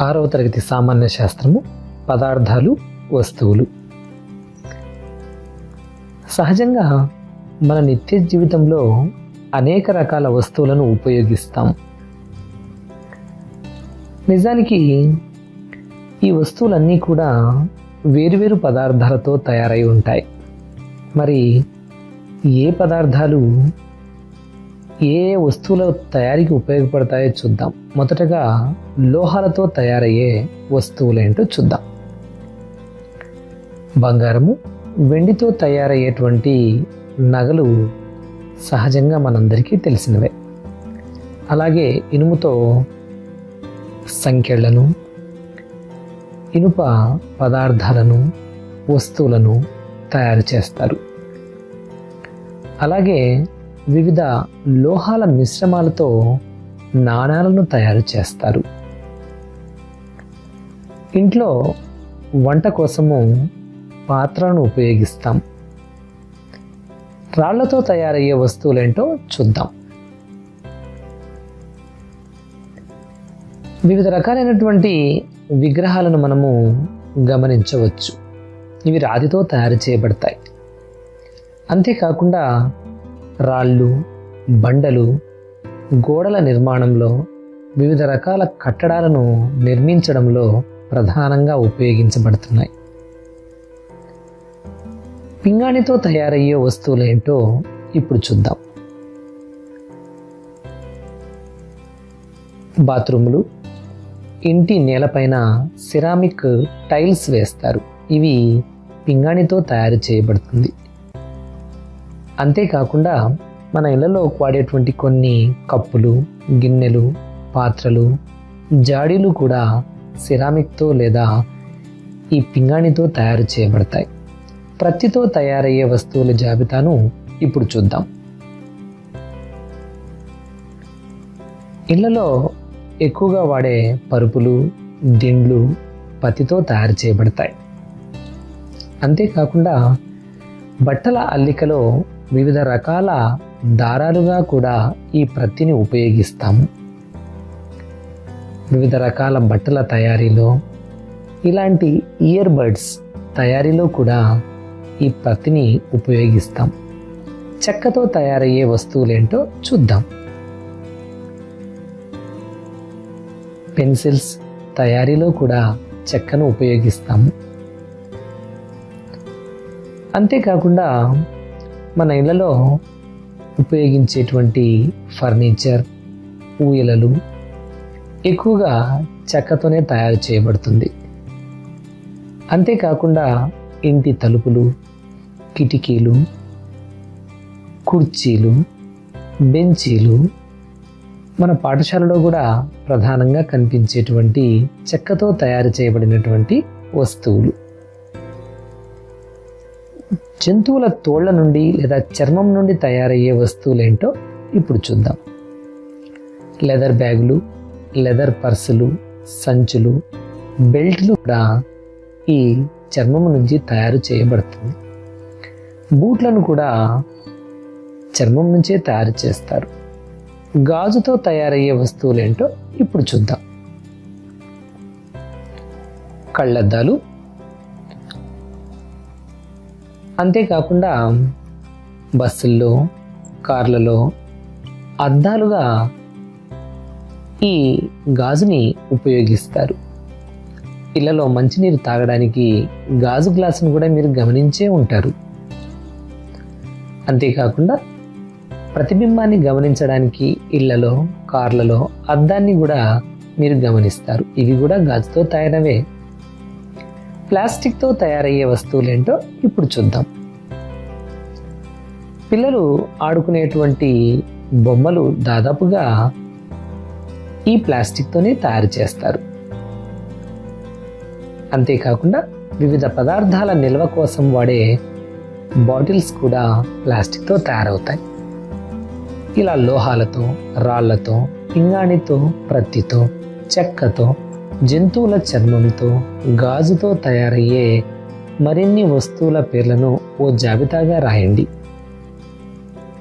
ఆరవ తరగతి సామాన్య శాస్త్రము పదార్థాలు వస్తువులు. సహజంగా మన నిత్య జీవితంలో అనేక రకాల వస్తువులను ఉపయోగిస్తాం. నిజానికి ఈ వస్తువులన్నీ కూడా వేరువేరు పదార్థాలతో తయారై ఉంటాయి. మరి ఏ పదార్థాలు ఏ ఏ వస్తువుల తయారీకి ఉపయోగపడతాయో చూద్దాం. మొదటగా లోహాలతో తయారయ్యే వస్తువులేంటో చూద్దాం. బంగారము వెండితో తయారయ్యేటువంటి నగలు సహజంగా మనందరికీ తెలిసినవే. అలాగే ఇనుముతో సంఖ్యలను ఇనుప పదార్థాలను వస్తువులను తయారు చేస్తారు. అలాగే వివిధ లోహాల మిశ్రమాలతో నాణాలను తయారు చేస్తారు. ఇంట్లో వంట కోసము పాత్రలను ఉపయోగిస్తాం. రాళ్ళతో తయారయ్యే వస్తువులేంటో చూద్దాం. వివిధ రకాలైనటువంటి విగ్రహాలను మనము గమనించవచ్చు. ఇవి రాతితో తయారు చేయబడతాయి. అంతేకాకుండా రాళ్ళు బండలు గోడల నిర్మాణంలో వివిధ రకాల కట్టడాలను నిర్మించడంలో ప్రధానంగా ఉపయోగించబడుతున్నాయి. పింగాణితో తయారయ్యే వస్తువులు ఏంటో ఇప్పుడు చూద్దాం. బాత్రూములు. ఇంటి నేలపైన సిరామిక్ టైల్స్ వేస్తారు. ఇవి పింగాణితో తయారు చేయబడుతుంది. అంతేకాకుండా మన ఇళ్ళలో వాడేటువంటి కొన్ని కప్పులు గిన్నెలు పాత్రలు జాడీలు కూడా సిరామిక్తో లేదా ఈ పింగాణితో తయారు చేయబడతాయి. ప్రత్తితో తయారయ్యే వస్తువుల జాబితాను ఇప్పుడు చూద్దాం. ఇళ్ళలో ఎక్కువగా వాడే పరుపులు దిండ్లు పత్తితో తయారు చేయబడతాయి. అంతేకాకుండా బట్టల అల్లికలో వివిధ రకాల దారాలుగా కూడా ఈ ప్రత్తిని ఉపయోగిస్తాము వివిధ రకాల బట్టల తయారీలో ఇలాంటి ఇయర్ బడ్స్ తయారీలో కూడా ఈ ప్రత్తిని ఉపయోగిస్తాం. చెక్కతో తయారయ్యే వస్తువులేంటో చూద్దాం. పెన్సిల్స్ తయారీలో కూడా చెక్కను ఉపయోగిస్తాము అంతేకాకుండా మన ఇళ్ళలో ఉపయోగించేటువంటి ఫర్నిచర్ ఊయలలు ఎక్కువగా చెక్కతోనే తయారు చేయబడుతుంది. అంతేకాకుండా ఇంటి తలుపులు కిటికీలు కుర్చీలు బెంచీలు మన పాఠశాలలో కూడా ప్రధానంగా కనిపించేటువంటి చెక్కతో తయారు చేయబడినటువంటి వస్తువులు. జంతువుల తోళ్ళ నుండి లేదా చర్మం నుండి తయారయ్యే వస్తువులేంటో ఇప్పుడు చూద్దాం. లెదర్ బ్యాగులు లెదర్ పర్సులు సంచులు బెల్ట్లు కూడా ఈ చర్మం నుంచి తయారు చేయబడుతుంది. బూట్లను కూడా చర్మం నుంచే తయారు చేస్తారు. గాజుతో తయారయ్యే వస్తువులేంటో ఇప్పుడు చూద్దాం. కళ్ళద్దాలు అంతేకాకుండా బస్సుల్లో కార్లలో అద్దాలుగా ఈ గాజుని ఉపయోగిస్తారు. ఇళ్ళలో మంచినీరు తాగడానికి గాజు గ్లాసును కూడా మీరు గమనించే ఉంటారు. అంతేకాకుండా ప్రతిబింబాన్ని గమనించడానికి ఇళ్ళలో కార్లలో అద్దాన్ని కూడా మీరు గమనిస్తారు. ఇవి కూడా గాజుతో తయారవే. ప్లాస్టిక్తో తయారయ్యే వస్తువులేంటో ఇప్పుడు చూద్దాం. పిల్లలు ఆడుకునేటువంటి బొమ్మలు దాదాపుగా ఈ ప్లాస్టిక్తోనే తయారు చేస్తారు. అంతేకాకుండా వివిధ పదార్థాల నిల్వ కోసం వాడే బాటిల్స్ కూడా ప్లాస్టిక్తో తయారవుతాయి. ఇలా లోహాలతో రాళ్ళతో పింగాణితో ప్రత్తితో చెక్కతో జంతువుల చర్మంతో గాజుతో తయారయ్యే మరిన్ని వస్తువుల పేర్లను ఓ జాబితాగా రాయండి.